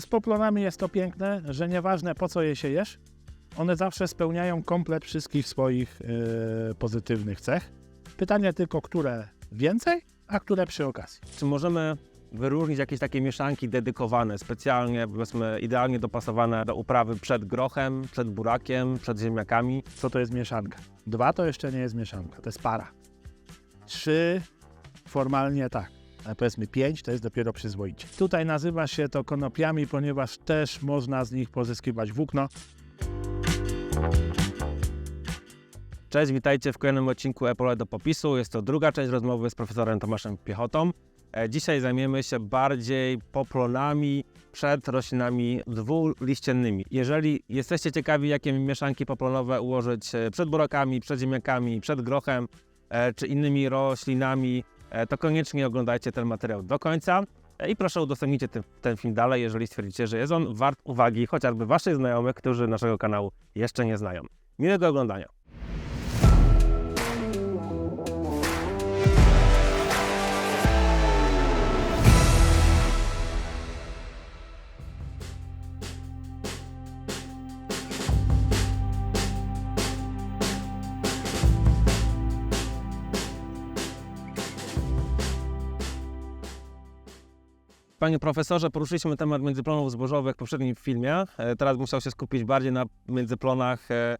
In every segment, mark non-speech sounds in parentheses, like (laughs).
Z poplonami jest to piękne, że nieważne po co je siejesz, one zawsze spełniają komplet wszystkich swoich e, pozytywnych cech. Pytanie tylko, które więcej, a które przy okazji. Czy możemy wyróżnić jakieś takie mieszanki dedykowane, specjalnie, powiedzmy, idealnie dopasowane do uprawy przed grochem, przed burakiem, przed ziemniakami? Co to jest mieszanka? Dwa to jeszcze nie jest mieszanka, to jest para. Trzy formalnie tak, powiedzmy pięć to jest dopiero przyzwoicie. Tutaj nazywa się to konopiami, ponieważ też można z nich pozyskiwać włókno. Cześć, witajcie w kolejnym odcinku Epole do popisu. Jest to druga część rozmowy z profesorem Tomaszem Piechotą. E, Dzisiaj zajmiemy się bardziej poplonami przed roślinami dwuliściennymi. Jeżeli jesteście ciekawi, jakie mieszanki poplonowe ułożyć e, przed burakami, przed ziemniakami, przed grochem e, czy innymi roślinami, to koniecznie oglądajcie ten materiał do końca. E, I proszę udostępnijcie ten, ten film dalej, jeżeli stwierdzicie, że jest on wart uwagi chociażby Waszych znajomych, którzy naszego kanału jeszcze nie znają. Miłego oglądania. Panie profesorze, poruszyliśmy temat międzyplonów zbożowych w poprzednim filmie. E, Teraz musiał się skupić bardziej na międzyplonach e,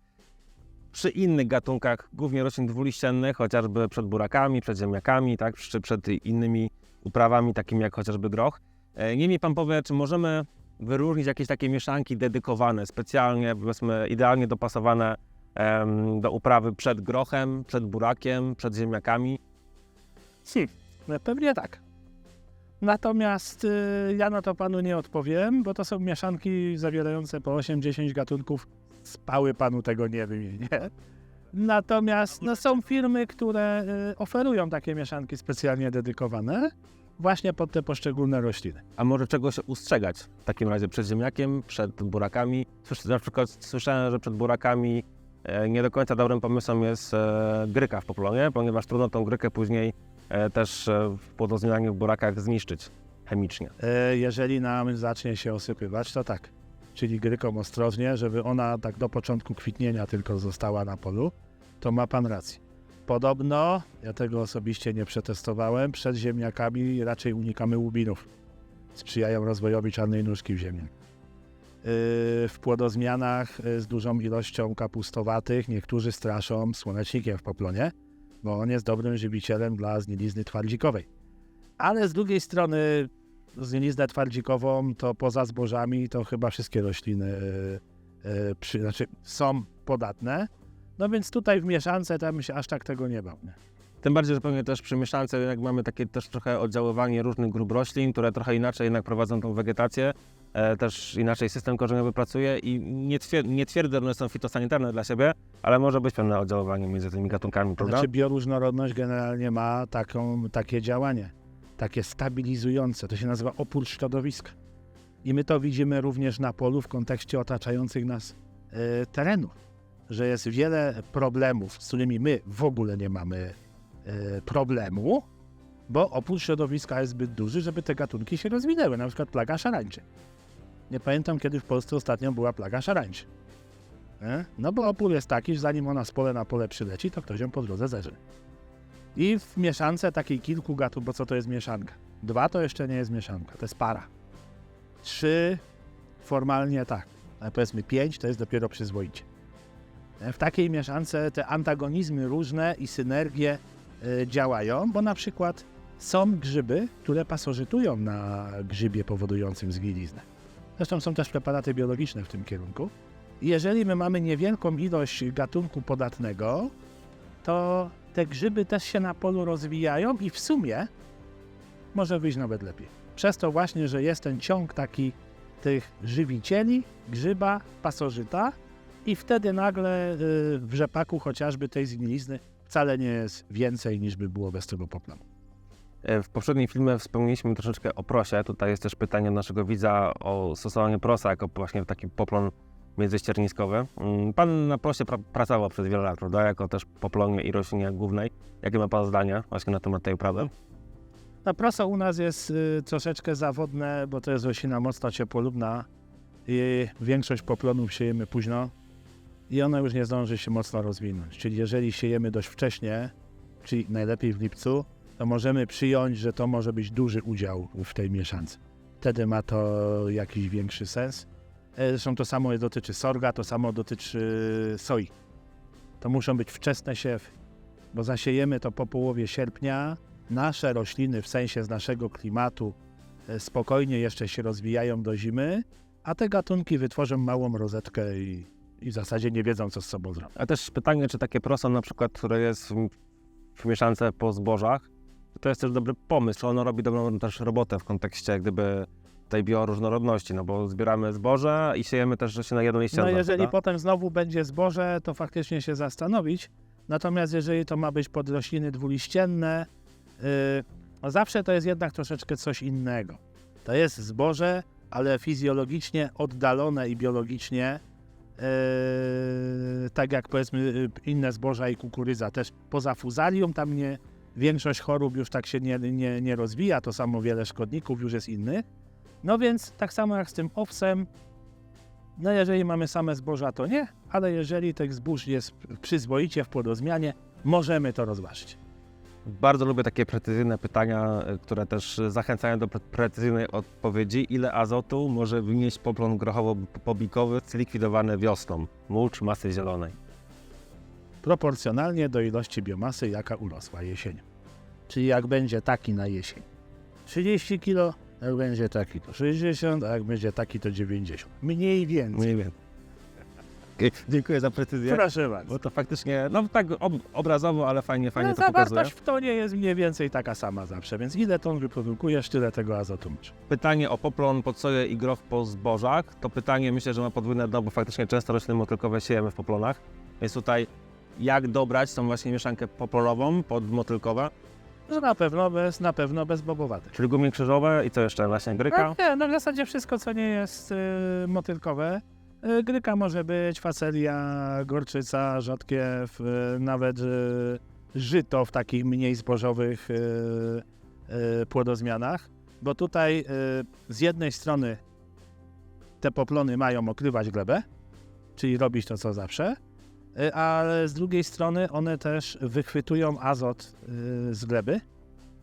przy innych gatunkach, głównie roślin dwuliściennych, chociażby przed burakami, przed ziemniakami, tak, czy przed innymi uprawami, takimi jak chociażby groch. E, Niemniej pan powie, czy możemy wyróżnić jakieś takie mieszanki dedykowane, specjalnie, powiedzmy, idealnie dopasowane em, do uprawy przed grochem, przed burakiem, przed ziemniakami? Hmm, pewnie tak. Natomiast y, ja na to panu nie odpowiem, bo to są mieszanki zawierające po 8-10 gatunków. Spały panu tego nie wymienię. Natomiast no, są firmy, które y, oferują takie mieszanki specjalnie dedykowane właśnie pod te poszczególne rośliny. A może czego się ustrzegać w takim razie przed ziemniakiem, przed burakami? Słysz, na przykład słyszałem, że przed burakami e, nie do końca dobrym pomysłem jest e, gryka w poplonie, ponieważ trudno tą grykę później e, też e, w płodozmianych burakach zniszczyć chemicznie. E, Jeżeli nam zacznie się osypywać, to tak. Czyli gryką ostrożnie, żeby ona tak do początku kwitnienia tylko została na polu, to ma pan rację. Podobno, ja tego osobiście nie przetestowałem, przed ziemniakami raczej unikamy łubinów. Sprzyjają rozwojowi czarnej nóżki w ziemi. Yy, W płodozmianach z dużą ilością kapustowatych niektórzy straszą słonecznikiem w poplonie, bo on jest dobrym żywicielem dla zgnilizny twardzikowej. Ale z drugiej strony zgniliznę twardzikową to poza zbożami to chyba wszystkie rośliny yy, przy, znaczy są podatne. No więc tutaj w mieszance tam się aż tak tego nie bał. Nie? Tym bardziej, że pewnie też przy mieszance jak mamy takie też trochę oddziaływanie różnych grup roślin, które trochę inaczej jednak prowadzą tą wegetację, też inaczej system korzeniowy pracuje i nie, twier- nie twierdzę, że one są fitosanitarne dla siebie, ale może być pewne oddziaływanie między tymi gatunkami, prawda? Znaczy bioróżnorodność generalnie ma taką, takie działanie, takie stabilizujące. To się nazywa opór środowiska. I my to widzimy również na polu w kontekście otaczających nas e, terenów, że jest wiele problemów, z którymi my w ogóle nie mamy e, problemu, bo opór środowiska jest zbyt duży, żeby te gatunki się rozwinęły. Na przykład plaga szarańczy. Nie pamiętam, kiedy w Polsce ostatnio była plaga szarańczy. Nie? No bo opór jest taki, że zanim ona z pole na pole przyleci, to ktoś ją po drodze zeżre. I w mieszance takiej kilku gatunków, bo co to jest mieszanka? Dwa to jeszcze nie jest mieszanka, to jest para. Trzy formalnie tak, ale powiedzmy pięć to jest dopiero przyzwoicie. W takiej mieszance te antagonizmy różne i synergie y, działają, bo na przykład są grzyby, które pasożytują na grzybie powodującym zgniliznę. Zresztą są też preparaty biologiczne w tym kierunku. Jeżeli my mamy niewielką ilość gatunku podatnego, to te grzyby też się na polu rozwijają i w sumie może wyjść nawet lepiej. Przez to właśnie, że jest ten ciąg taki tych żywicieli, grzyba, pasożyta i wtedy nagle y, w rzepaku chociażby tej zgnilizny wcale nie jest więcej niż by było bez tego poplanu. E, W poprzednim filmie wspomnieliśmy troszeczkę o prosie. Tutaj jest też pytanie naszego widza o stosowanie prosa jako właśnie taki poplon międzyścierniskowy. Mm, Pan na prosie pra pracował przez wiele lat, prawda? Jako też poplonie i roślinie głównej. Jakie ma Pan zdanie właśnie na temat tej uprawy? No proso u nas jest y, troszeczkę zawodne, bo to jest roślina mocno ciepłolubna i większość poplonów siejemy późno i ona już nie zdąży się mocno rozwinąć. Czyli jeżeli siejemy dość wcześnie, czyli najlepiej w lipcu, to możemy przyjąć, że to może być duży udział w tej mieszance. Wtedy ma to jakiś większy sens. E, Zresztą to samo dotyczy sorga, to samo dotyczy soi. To muszą być wczesne siewy, bo zasiejemy to po połowie sierpnia. Nasze rośliny, w sensie z naszego klimatu, e, spokojnie jeszcze się rozwijają do zimy, a te gatunki wytworzą małą rozetkę i, i w zasadzie nie wiedzą, co z sobą zrobić. A też pytanie, czy takie proso na przykład, które jest w mieszance po zbożach, to jest też dobry pomysł, ono robi dobrą też robotę w kontekście jak gdyby tej bioróżnorodności, no bo zbieramy zboże i siejemy też rośliny jednoliściane. No jeżeli prawda? potem znowu będzie zboże, to faktycznie się zastanowić. Natomiast jeżeli to ma być pod rośliny dwuliścienne, yy, no zawsze to jest jednak troszeczkę coś innego. To jest zboże, ale fizjologicznie oddalone i biologicznie, yy, tak jak powiedzmy yy, inne zboża i kukurydza. Też poza fuzarium tam nie, większość chorób już tak się nie, nie, nie rozwija, to samo wiele szkodników już jest innych. No więc tak samo jak z tym owsem, no jeżeli mamy same zboża, to nie, ale jeżeli tych zbóż jest przyzwoicie w płodozmianie, możemy to rozważyć. Bardzo lubię takie precyzyjne pytania, y, które też zachęcają do pre- precyzyjnej odpowiedzi. Ile azotu może wynieść poplon grochowo-pobikowy zlikwidowany wiosną? Mulcz masy zielonej. Proporcjonalnie do ilości biomasy, jaka urosła jesienią. Czyli jak będzie taki na jesień 30 kg, jak będzie taki to 60, a jak będzie taki to 90. Mniej więcej. Mniej więcej. Dziękuję za precyzję. Proszę bardzo. Bo to faktycznie, no tak ob obrazowo, ale fajnie, fajnie No, to pokazuje. zawartość w tonie jest mniej więcej taka sama zawsze, więc ile ton wyprodukujesz, tyle tego azotu masz. Pytanie o poplon pod soję i groch po zbożach, to pytanie myślę, że ma podwójne dno, bo faktycznie często rośliny motylkowe siejemy w poplonach. Więc tutaj jak dobrać tą właśnie mieszankę poplonową pod motylkowe, Że na pewno bez, na pewno bez bobowate. czyli gumie krzyżowe i co jeszcze? Właśnie gryka? No, nie, no w zasadzie wszystko, co nie jest y, motylkowe. Y, gryka może być, facelia, gorczyca, rzodkiew, y, nawet y, żyto w takich mniej zbożowych y, y, płodozmianach. Bo tutaj y, z jednej strony te poplony mają okrywać glebę, czyli robić to co zawsze, ale z drugiej strony one też wychwytują azot y, z gleby,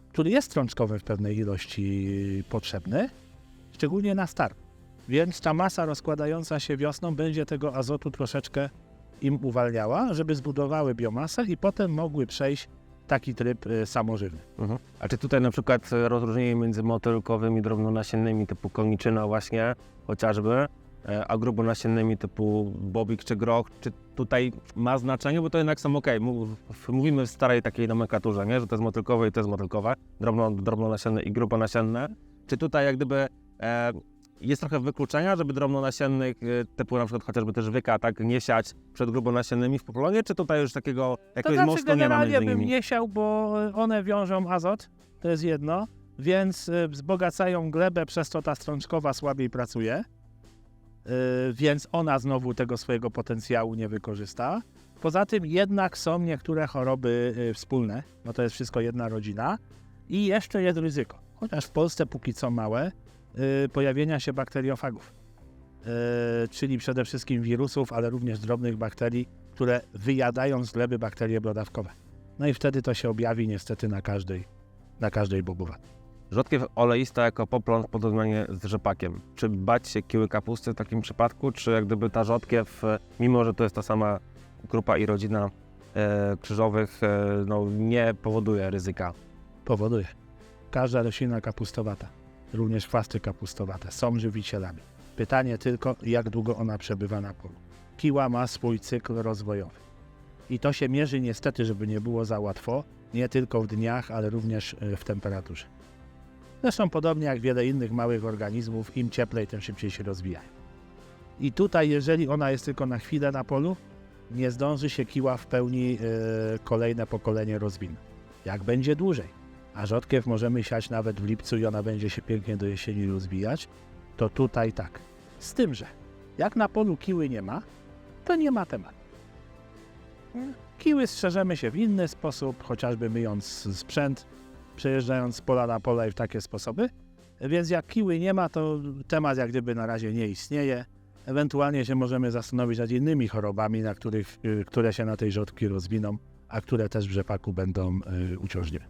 który jest strączkowy w pewnej ilości potrzebny, szczególnie na start. Więc ta masa rozkładająca się wiosną będzie tego azotu troszeczkę im uwalniała, żeby zbudowały biomasę i potem mogły przejść taki tryb y, samożywny. Mhm. A czy tutaj na przykład rozróżnienie między motylkowymi drobnonasiennymi typu koniczyna właśnie chociażby, e, a grubonasiennymi typu bobik czy groch, czy tutaj ma znaczenie, bo to jednak są ok. Mówimy w starej takiej nomenklaturze, nie? że to jest motylkowe i to jest motylkowe, drobno, drobnonasienne i grubonasienne. Czy tutaj jak gdyby e, jest trochę wykluczenia, żeby drobnonasiennych e, typu na przykład chociażby też wyka tak nie siać przed grubonasiennymi w popolonie, czy tutaj już takiego To jakiegoś znaczy mostu nie ma generalnie między bym nimi? nie siał, bo one wiążą azot, to jest jedno, więc y, wzbogacają glebę, przez to ta strączkowa słabiej pracuje, więc ona znowu tego swojego potencjału nie wykorzysta. Poza tym jednak są niektóre choroby y, wspólne, no to jest wszystko jedna rodzina i jeszcze jest ryzyko, chociaż w Polsce póki co małe, y, pojawienia się bakteriofagów, y, czyli przede wszystkim wirusów, ale również drobnych bakterii, które wyjadają z gleby bakterie brodawkowe. No i wtedy to się objawi niestety na każdej, na każdej bobowacie. Rzodkiew oleista jako poplon w porównaniu z rzepakiem. Czy bać się kiły kapusty w takim przypadku, czy jak gdyby ta rzodkiew, mimo że to jest ta sama grupa i rodzina e, krzyżowych, e, no, nie powoduje ryzyka? Powoduje. Każda roślina kapustowata, również chwasty kapustowate, są żywicielami. Pytanie tylko, jak długo ona przebywa na polu. Kiła ma swój cykl rozwojowy. I to się mierzy niestety, żeby nie było za łatwo, nie tylko w dniach, ale również e, w temperaturze. Zresztą podobnie jak wiele innych małych organizmów, im cieplej, tym szybciej się rozwijają. I tutaj, jeżeli ona jest tylko na chwilę na polu, nie zdąży się kiła w pełni e, kolejne pokolenie rozwinąć. Jak będzie dłużej, a rzodkiew możemy siać nawet w lipcu i ona będzie się pięknie do jesieni rozwijać, to tutaj tak. Z tym, że jak na polu kiły nie ma, to nie ma tematu. Kiły strzeżemy się w inny sposób, chociażby myjąc sprzęt, przejeżdżając z pola na pole i w takie sposoby. Więc jak kiły nie ma, to temat jak gdyby na razie nie istnieje. Ewentualnie się możemy zastanowić nad innymi chorobami, na których, y, które się na tej rzodki rozwiną, a które też w rzepaku będą y, uciążliwe.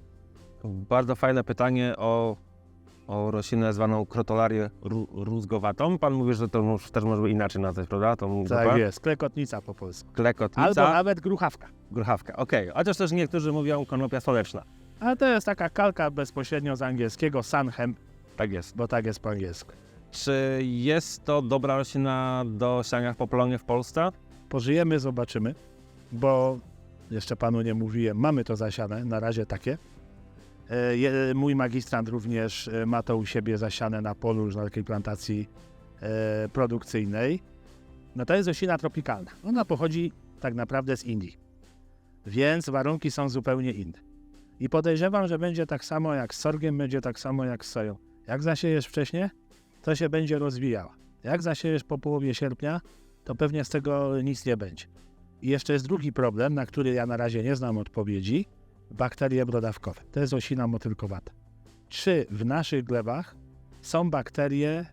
Bardzo fajne pytanie o, o roślinę zwaną krotolarię ru, rózgowatą. Pan mówi, że to już też może inaczej nazwać, prawda? Tą Tak grupę? jest, klekotnica po polsku. Klekotnica, Albo nawet gruchawka. gruchawka. Okej, chociaż też niektórzy mówią konopia słoneczna. Ale to jest taka kalka bezpośrednio z angielskiego, sunhemp, Tak jest. bo tak jest po angielsku. Czy jest to dobra roślina do siania w popolonie w Polsce? Pożyjemy, zobaczymy, bo jeszcze panu nie mówiłem, mamy to zasiane, na razie takie. E, je- Mój magistrant również e, ma to u siebie zasiane na polu już na takiej plantacji e, produkcyjnej. No to jest roślina tropikalna. Ona pochodzi tak naprawdę z Indii, więc warunki są zupełnie inne. I podejrzewam, że będzie tak samo jak z sorgiem, będzie tak samo jak z soją. Jak zasiejesz wcześniej, to się będzie rozwijała. Jak zasiejesz po połowie sierpnia, to pewnie z tego nic nie będzie. I jeszcze jest drugi problem, na który ja na razie nie znam odpowiedzi. Bakterie brodawkowe. To jest roślina motylkowata. Czy w naszych glebach są bakterie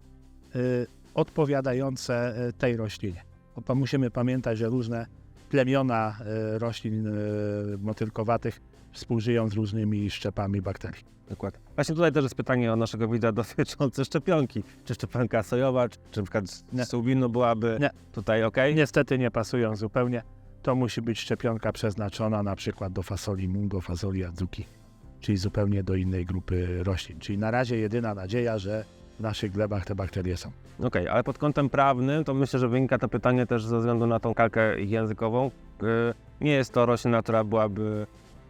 y, odpowiadające y, tej roślinie? Bo musimy pamiętać, że różne plemiona y, roślin y, motylkowatych współżyją z różnymi szczepami bakterii. Dokładnie. Właśnie tutaj też jest pytanie o naszego widza dotyczące szczepionki. Czy szczepionka sojowa, czy, czy na przykład z Subinu byłaby Nie. tutaj ok? Niestety nie pasują zupełnie. To musi być szczepionka przeznaczona na przykład do fasoli mungo, fasoli adzuki, czyli zupełnie do innej grupy roślin. Czyli na razie jedyna nadzieja, że w naszych glebach te bakterie są. Okej, ale pod kątem prawnym to myślę, że wynika to pytanie też ze względu na tą kalkę językową. Yy, Nie jest to roślina, która byłaby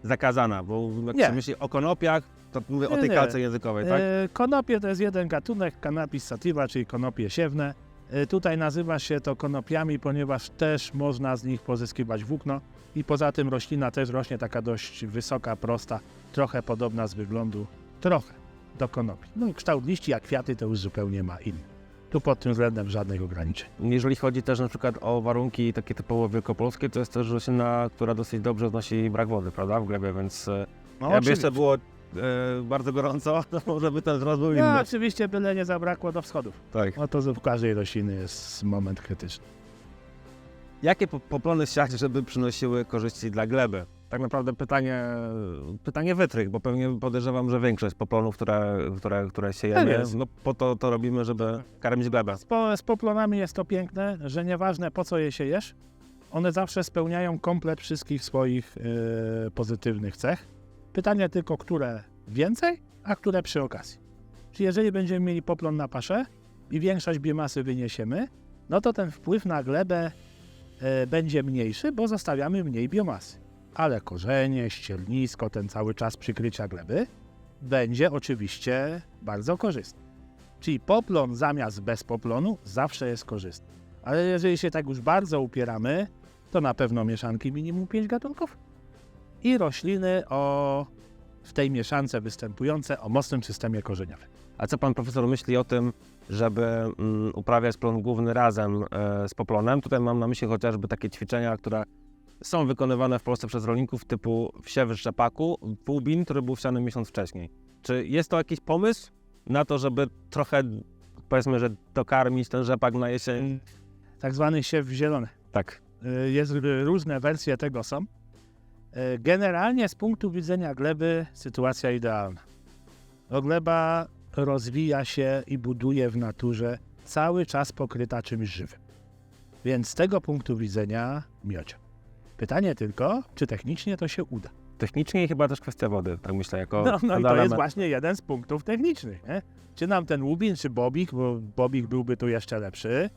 zakazana, bo jak Nie. się myśli o konopiach, to mówię o Nie, tej nie. kalce językowej, tak? E, konopie to jest jeden gatunek, Cannabis sativa, czyli konopie siewne. E, tutaj nazywa się to konopiami, ponieważ też można z nich pozyskiwać włókno i poza tym roślina też rośnie taka dość wysoka, prosta, trochę podobna z wyglądu, trochę do konopi. No kształt liści, a kwiaty to już zupełnie ma inny. Tu pod tym względem żadnych ograniczeń. Jeżeli chodzi też na przykład o warunki takie typowo wielkopolskie, to jest też roślina, która dosyć dobrze znosi brak wody, prawda, w glebie, więc e, No, jakby jeszcze było e, bardzo gorąco, (laughs) to może by ten wzrost był inny. No, oczywiście byle nie zabrakło do wschodów. Tak. No to w każdej rośliny jest moment krytyczny. Jakie po- poplony siać, żeby przynosiły korzyści dla gleby? Tak naprawdę pytanie, pytanie wytrych, bo pewnie podejrzewam, że większość poplonów, które, które, które Tak siejemy, jest. no po to to robimy, żeby karmić glebę. Z, po, z poplonami jest to piękne, że nieważne po co je siejesz, one zawsze spełniają komplet wszystkich swoich e, pozytywnych cech. Pytanie tylko, które więcej, a które przy okazji. Czyli jeżeli będziemy mieli poplon na paszę i większość biomasy wyniesiemy, no to ten wpływ na glebę e, będzie mniejszy, bo zostawiamy mniej biomasy. Ale korzenie, ściernisko, ten cały czas przykrycia gleby będzie oczywiście bardzo korzystny. Czyli poplon zamiast bez poplonu zawsze jest korzystny. Ale jeżeli się tak już bardzo upieramy, to na pewno mieszanki minimum 5 gatunków i rośliny o, w tej mieszance występujące o mocnym systemie korzeniowym. A co pan profesor myśli o tym, żeby mm, uprawiać plon główny razem e, z poplonem? Tutaj mam na myśli chociażby takie ćwiczenia, które są wykonywane w Polsce przez rolników typu wsiew rzepaku, półbin, który był wsiany miesiąc wcześniej. Czy jest to jakiś pomysł na to, żeby trochę, powiedzmy, że dokarmić ten rzepak na jesień? Tak zwany siew zielony. Tak. Y, Jest r- różne wersje tego są. Y, Generalnie z punktu widzenia gleby sytuacja idealna. Bo gleba rozwija się i buduje w naturze cały czas pokryta czymś żywym. Więc z tego punktu widzenia miodzio. Pytanie tylko, czy technicznie to się uda. Technicznie i chyba też kwestia wody, tak myślę, jako No, no i to jest właśnie jeden z punktów technicznych. Nie? Czy nam ten łubin, czy bobik, bo bobik byłby tu jeszcze lepszy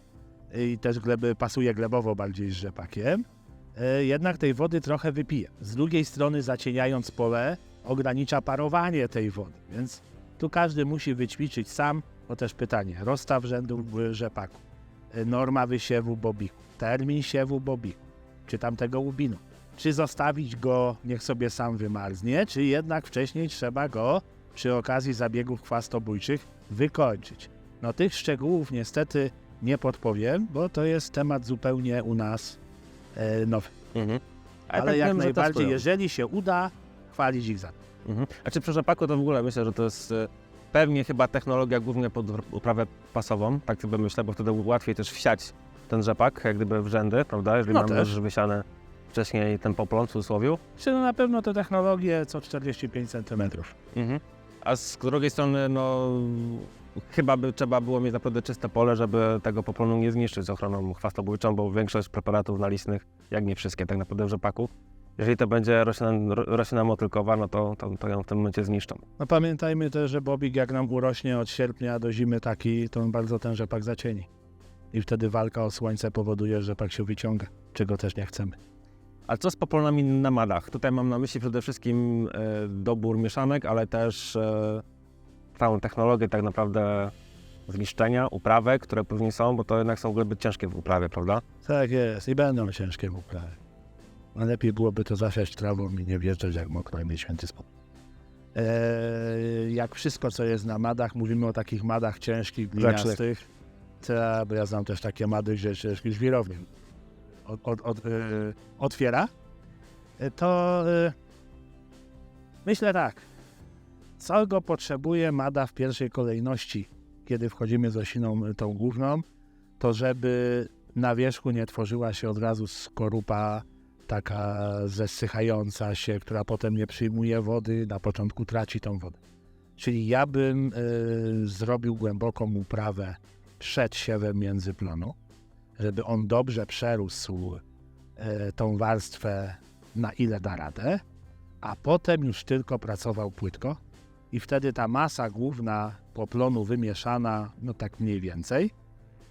i też gleby, pasuje glebowo bardziej z rzepakiem, e, jednak tej wody trochę wypije. Z drugiej strony zacieniając pole ogranicza parowanie tej wody, więc tu każdy musi wyćwiczyć sam, bo też pytanie, rozstaw rzędu w rzepaku, e, norma wysiewu bobiku, termin siewu bobiku, czy tamtego łubinu czy zostawić go, niech sobie sam wymarznie, czy jednak wcześniej trzeba go przy okazji zabiegów chwastobójczych wykończyć. No tych szczegółów niestety nie podpowiem, bo to jest temat zupełnie u nas e, nowy. Mhm. A Ale tak jak wiem, najbardziej, jeżeli się uda, chwalić ich za to. Mhm. A czy przy rzepaku to w ogóle myślę, że to jest e, pewnie chyba technologia głównie pod uprawę pasową, tak sobie myślę, bo wtedy łatwiej też wsiać ten rzepak, jak gdyby w rzędy, prawda? Jeżeli No mamy też. już wysiane wcześniej ten poplon w cudzysłowie. Czy no na pewno te technologie co 45 cm. Mhm. A z drugiej strony, no chyba by trzeba było mieć naprawdę czyste pole, żeby tego poplonu nie zniszczyć z ochroną chwastobójczą, bo większość preparatów nalistnych, jak nie wszystkie tak naprawdę w rzepaku, jeżeli to będzie roślina, ro- roślina motylkowa, no to, to, to ją w tym momencie zniszczą. No pamiętajmy też, że bobik jak nam urośnie od sierpnia do zimy taki, to on bardzo ten rzepak zacieni. I wtedy walka o słońce powoduje, że rzepak się wyciąga, czego też nie chcemy. A co z poplonami na madach? Tutaj mam na myśli przede wszystkim e, dobór mieszanek, ale też e, całą technologię tak naprawdę zniszczenia, uprawek, które później są, bo to jednak są gleby ciężkie w uprawie, prawda? Tak jest i będą ciężkie uprawy. No lepiej byłoby to zasiać trawą i nie wjeżdżać jak mokro i mieć święty spokój. Eee, jak wszystko, co jest na madach, mówimy o takich madach ciężkich, gliniastych. Ta, bo ja znam też takie mady, gdzie ciężki żwirownie od, od, od, e, otwiera. E, To e, myślę tak. Co go potrzebuje mada w pierwszej kolejności, kiedy wchodzimy z osiną tą główną, to żeby na wierzchu nie tworzyła się od razu skorupa taka zesychająca się, która potem nie przyjmuje wody, na początku traci tą wodę. Czyli ja bym y, zrobił głęboką uprawę przed siewem międzyplonu, żeby on dobrze przerósł y, tą warstwę na ile da radę, a potem już tylko pracował płytko i wtedy ta masa główna poplonu wymieszana, no tak mniej więcej,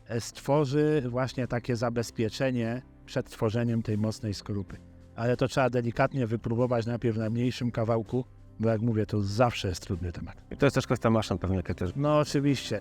e, stworzy właśnie takie zabezpieczenie przed tworzeniem tej mocnej skorupy. Ale to trzeba delikatnie wypróbować najpierw na mniejszym kawałku, bo jak mówię, to zawsze jest trudny temat. I to jest też kwestia maszyn pewnie, też No oczywiście.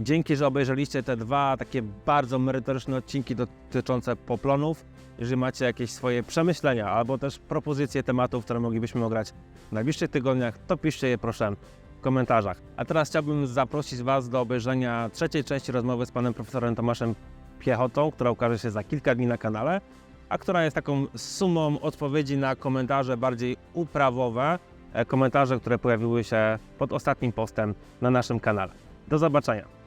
Dzięki, że obejrzeliście te dwa takie bardzo merytoryczne odcinki dotyczące poplonów. Jeżeli macie jakieś swoje przemyślenia albo też propozycje tematów, które moglibyśmy ograć w najbliższych tygodniach, to piszcie je proszę w komentarzach. A teraz chciałbym zaprosić Was do obejrzenia trzeciej części rozmowy z panem profesorem Tomaszem Piechotą, która ukaże się za kilka dni na kanale, a która jest taką sumą odpowiedzi na komentarze bardziej uprawowe, e, komentarze, które pojawiły się pod ostatnim postem na naszym kanale. Do zobaczenia.